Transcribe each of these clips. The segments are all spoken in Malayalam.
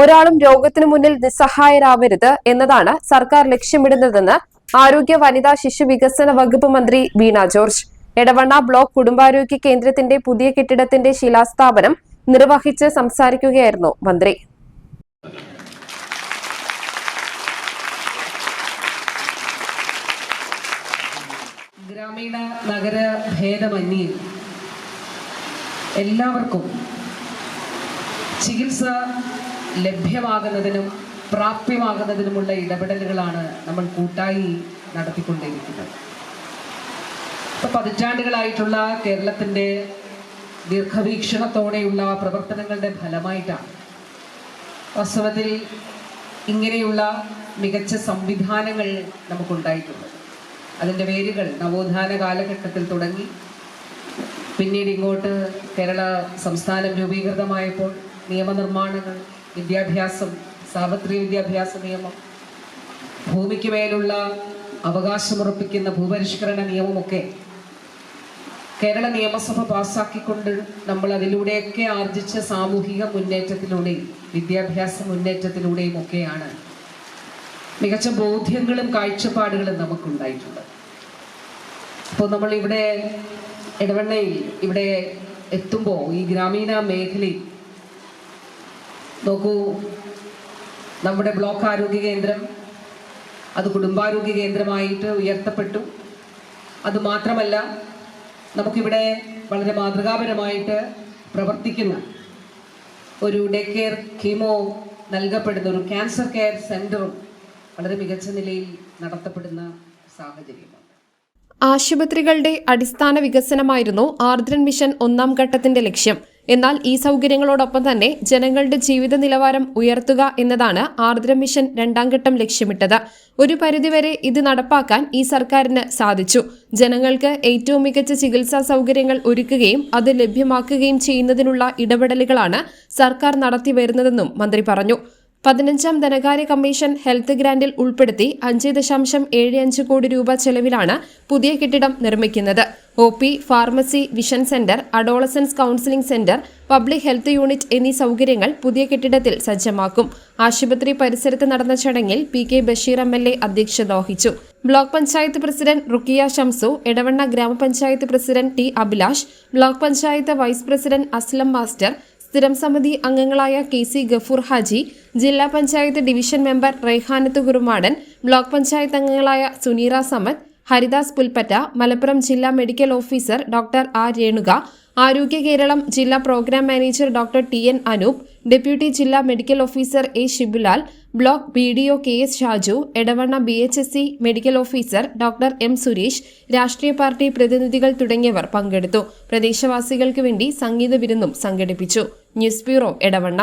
ഒരാളും രോഗത്തിനു മുന്നിൽ നിസ്സഹായരാവരുത് എന്നതാണ് സർക്കാർ ലക്ഷ്യമിടുന്നതെന്ന് ആരോഗ്യ വനിതാ ശിശു വികസന വകുപ്പ് മന്ത്രി വീണ ജോർജ്. എടവണ്ണ ബ്ലോക്ക് കുടുംബാരോഗ്യ കേന്ദ്രത്തിന്റെ പുതിയ കെട്ടിടത്തിന്റെ ശിലാസ്ഥാപനം നിർവഹിച്ച് സംസാരിക്കുകയായിരുന്നു മന്ത്രി. ഗ്രാമീണ നഗര ഭേദമന്യേ എല്ലാവർക്കും ചികിത്സ ലഭ്യമാകുന്നതിനും പ്രാപ്യമാകുന്നതിനുമുള്ള ഇടപെടലുകളാണ് നമ്മൾ കൂട്ടായി നടത്തിക്കൊണ്ടിരിക്കുന്നത്. ഇപ്പോൾ പതിറ്റാണ്ടുകളായിട്ടുള്ള കേരളത്തിന്റെ ദീർഘവീക്ഷണത്തോടെയുള്ള പ്രവർത്തനങ്ങളുടെ ഫലമായിട്ടാണ് വാസ്തവത്തിൽ ഇങ്ങനെയുള്ള മികച്ച സംവിധാനങ്ങൾ നമുക്കുണ്ടായിട്ടുള്ളത്. അതിന്റെ വേരുകൾ നവോത്ഥാന കാലഘട്ടത്തിൽ തുടങ്ങി പിന്നീട് ഇങ്ങോട്ട് കേരള സംസ്ഥാനം രൂപീകൃതമായപ്പോൾ നിയമനിർമ്മാണങ്ങൾ വിദ്യാഭ്യാസം സാർവത്രിക വിദ്യാഭ്യാസ നിയമം ഭൂമിക്ക് മേലുള്ള അവകാശമുറപ്പിക്കുന്ന ഭൂപരിഷ്കരണ നിയമമൊക്കെ കേരള നിയമസഭ പാസ്സാക്കിക്കൊണ്ട് നമ്മൾ അതിലൂടെയൊക്കെ ആർജിച്ച സാമൂഹിക മുന്നേറ്റത്തിലൂടെയും വിദ്യാഭ്യാസ മുന്നേറ്റത്തിലൂടെയും ഒക്കെയാണ് മികച്ച ബോധ്യങ്ങളും കാഴ്ചപ്പാടുകളും നമുക്കുണ്ടായിട്ടുള്ളത് അപ്പോൾ നമ്മളിവിടെ ഇടവണ്ണയിൽ ഇവിടെ എത്തുമ്പോൾ ഈ ഗ്രാമീണ മേഖലയിൽ നോക്കൂ നമ്മുടെ ബ്ലോക്ക് ആരോഗ്യ കേന്ദ്രം അത് കുടുംബാരോഗ്യ കേന്ദ്രമായിട്ട് ഉയർത്തപ്പെട്ടു. അത് മാത്രമല്ല നമുക്കിവിടെ വളരെ മാതൃകാപരമായിട്ട് പ്രവർത്തിക്കുന്ന ഒരു ഡേ കെയർ കീമോ നൽകപ്പെടുന്ന ഒരു ക്യാൻസർ കെയർ സെന്ററും വളരെ മികച്ച നിലയിൽ നടത്തപ്പെടുന്ന സാഹചര്യമാണ് ആശുപത്രികളുടെ അടിസ്ഥാന വികസനമായിരുന്നു ആർദ്രൻ മിഷൻ ഒന്നാം ഘട്ടത്തിന്റെ ലക്ഷ്യം. എന്നാൽ ഈ സൗകര്യങ്ങളോടൊപ്പം തന്നെ ജനങ്ങളുടെ ജീവിത നിലവാരം ഉയർത്തുക എന്നതാണ് ആർദ്ര മിഷൻ രണ്ടാം ഘട്ടം ലക്ഷ്യമിട്ടത്. ഒരു പരിധിവരെ ഇത് നടപ്പാക്കാൻ ഈ സർക്കാരിന് സാധിച്ചു. ജനങ്ങൾക്ക് ഏറ്റവും മികച്ച ചികിത്സാ സൗകര്യങ്ങൾ ഒരുക്കുകയും അത് ലഭ്യമാക്കുകയും ചെയ്യുന്നതിനുള്ള ഇടപെടലുകളാണ് സർക്കാർ നടത്തി വരുന്നതെന്നും മന്ത്രി പറഞ്ഞു. പതിനഞ്ചാം ധനകാര്യ കമ്മീഷൻ ഹെൽത്ത് ഗ്രാന്റിൽ ഉൾപ്പെടുത്തി അഞ്ച് ദശാംശം ഏഴ് അഞ്ച് കോടി രൂപ ചെലവിലാണ് പുതിയ കെട്ടിടം നിർമ്മിക്കുന്നത്. O P pharmacy vision centre adolescence counselling centre public health unit എന്നീ സൗകര്യങ്ങൾ പുതിയ കെട്ടിടത്തിൽ സജ്ജമാക്കും. ആശുപത്രി പരിസരത്ത് നടന്ന ചടങ്ങിൽ P K Basheer M L A അധ്യക്ഷത വഹിച്ചു. ബ്ലോക്ക് പഞ്ചായത്ത് പ്രസിഡന്റ് റുക്കിയ ഷംസു എടവണ്ണ ഗ്രാമപഞ്ചായത്ത് president T Abhilash block panchayat vice president Aslam master സ്ഥിരം സമിതി അംഗങ്ങളായ കെ സി ഗഫൂർ ഹാജി ജില്ലാ panchayat division member Raihanath Kurumadan block panchayat അംഗങ്ങളായ സുനീറ സമദ് ഹരിദാസ് പുൽപ്പറ്റ മലപ്പുറം ജില്ലാ medical officer doctor R. Renuka Arogya Keralam ജില്ലാ programme manager doctor T. N. Anoop deputy ജില്ലാ medical officer A. Shibulal block B. D. O. K. S. Shaju Edavanna B. H. S. C medical officer doctor M. Suresh രാഷ്ട്രീയ പാർട്ടി പ്രതിനിധികൾ തുടങ്ങിയവർ പങ്കെടുത്തു. പ്രദേശവാസികൾക്ക് വേണ്ടി സംഗീത വിരുന്നും സംഘടിപ്പിച്ചു. News bureau Edavanna.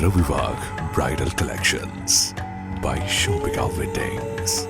Travelwag Bridal Collections by Shobika Weddings.